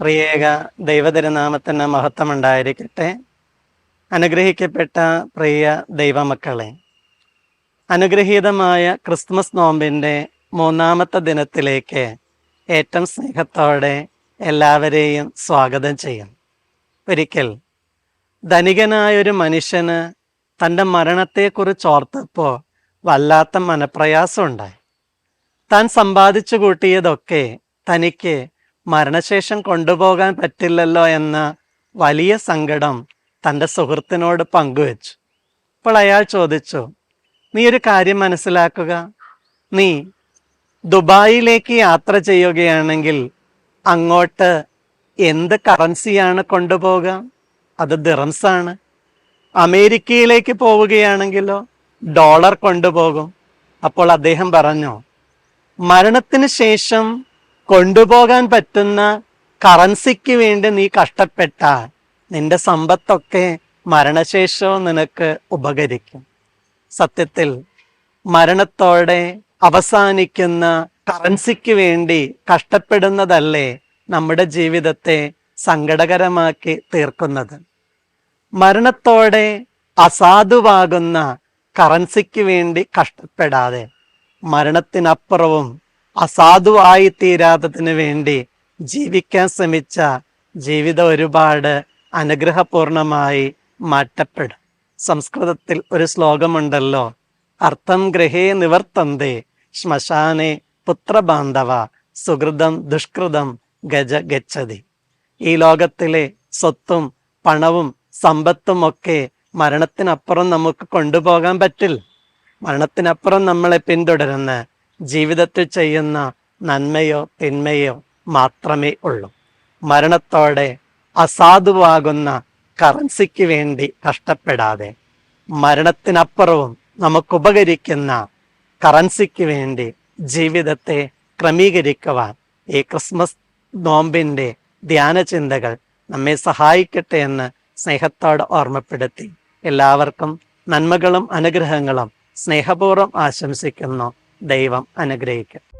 പ്രിയേക ദൈവതിരുനാമത്തിന് മഹത്വമുണ്ടായിരിക്കട്ടെ. അനുഗ്രഹിക്കപ്പെട്ട പ്രിയ ദൈവമക്കളെ അനുഗ്രഹീതമായ ക്രിസ്മസ് നോമ്പിന്റെ മൂന്നാമത്തെ ദിനത്തിലേക്ക് ഏറ്റവും സ്നേഹത്തോടെ എല്ലാവരെയും സ്വാഗതം ചെയ്യും. ഒരിക്കൽ ധനികനായൊരു മനുഷ്യന് തന്റെ മരണത്തെക്കുറിച്ച് ഓർത്തപ്പോൾ വല്ലാത്ത മനപ്രയാസമുണ്ടായി. താൻ സമ്പാദിച്ചു കൂട്ടിയതൊക്കെ തനിക്ക് മരണശേഷം കൊണ്ടുപോകാൻ പറ്റില്ലല്ലോ എന്ന വലിയ സങ്കടം തന്റെ സുഹൃത്തിനോട് പങ്കുവച്ചു. അപ്പോൾ അയാൾ ചോദിച്ചു നീ ഒരു കാര്യം മനസ്സിലാക്കുക? നീ ദുബായിലേക്ക് യാത്ര ചെയ്യുകയാണെങ്കിൽ അങ്ങോട്ട് എന്ത് കറൻസിയാണ് കൊണ്ടുപോകുക അത് ദിറംസാണ്. അമേരിക്കയിലേക്ക് പോവുകയാണെങ്കിലോ ഡോളർ കൊണ്ടുപോകും. അപ്പോൾ അദ്ദേഹം പറഞ്ഞു മരണത്തിന് ശേഷം കൊണ്ടുപോകാൻ പറ്റുന്ന കറൻസിക്ക് വേണ്ടി നീ കഷ്ടപ്പെട്ടാൽ നിന്റെ സമ്പത്തൊക്കെ മരണശേഷവും നിനക്ക് ഉപകരിക്കും. സത്യത്തിൽ മരണത്തോടെ അവസാനിക്കുന്ന കറൻസിക്ക് വേണ്ടി കഷ്ടപ്പെടുന്നതല്ലേ നമ്മുടെ ജീവിതത്തെ സങ്കടകരമാക്കി തീർക്കുന്നത്. മരണത്തോടെ അസാധുവാകുന്ന കറൻസിക്ക് വേണ്ടി കഷ്ടപ്പെടാതെ മരണത്തിനപ്പുറവും അസാധുവായി തീരാത്തതിന് വേണ്ടി ജീവിക്കാൻ ശ്രമിച്ച ജീവിതം ഒരുപാട് അനുഗ്രഹപൂർണമായി മാറ്റപ്പെടും. സംസ്കൃതത്തിൽ ഒരു ശ്ലോകമുണ്ടല്ലോ അർത്ഥം ഗ്രഹേ നിവർത്തന്തേ ശ്മശാനെ പുത്രബാന്ധവ സുഹൃതം ദുഷ്കൃതം ഗജ ഗച്ഛതി. ഈ ലോകത്തിലെ സ്വത്തും പണവും സമ്പത്തും ഒക്കെ മരണത്തിനപ്പുറം നമുക്ക് കൊണ്ടുപോകാൻ പറ്റില്ല. മരണത്തിനപ്പുറം നമ്മളെ പിന്തുടരുന്ന ജീവിതത്തിൽ ചെയ്യുന്ന നന്മയോ തിന്മയോ മാത്രമേ ഉള്ളൂ. മരണത്തോടെ അസാധുവാകുന്ന കറൻസിക്ക് വേണ്ടി കഷ്ടപ്പെടാതെ മരണത്തിനപ്പുറവും നമുക്ക് ഉപകരിക്കുന്ന കറൻസിക്ക് വേണ്ടി ജീവിതത്തെ ക്രമീകരിക്കുവാൻ ഈ ക്രിസ്മസ് നോമ്പിന്റെ ധ്യാന ചിന്തകൾ നമ്മെ സഹായിക്കട്ടെ എന്ന് സ്നേഹത്തോടെ ഓർമ്മപ്പെടുത്തി. എല്ലാവർക്കും നന്മകളും അനുഗ്രഹങ്ങളും സ്നേഹപൂർവം ആശംസിക്കുന്നു. ദൈവം അനുഗ്രഹിക്കും.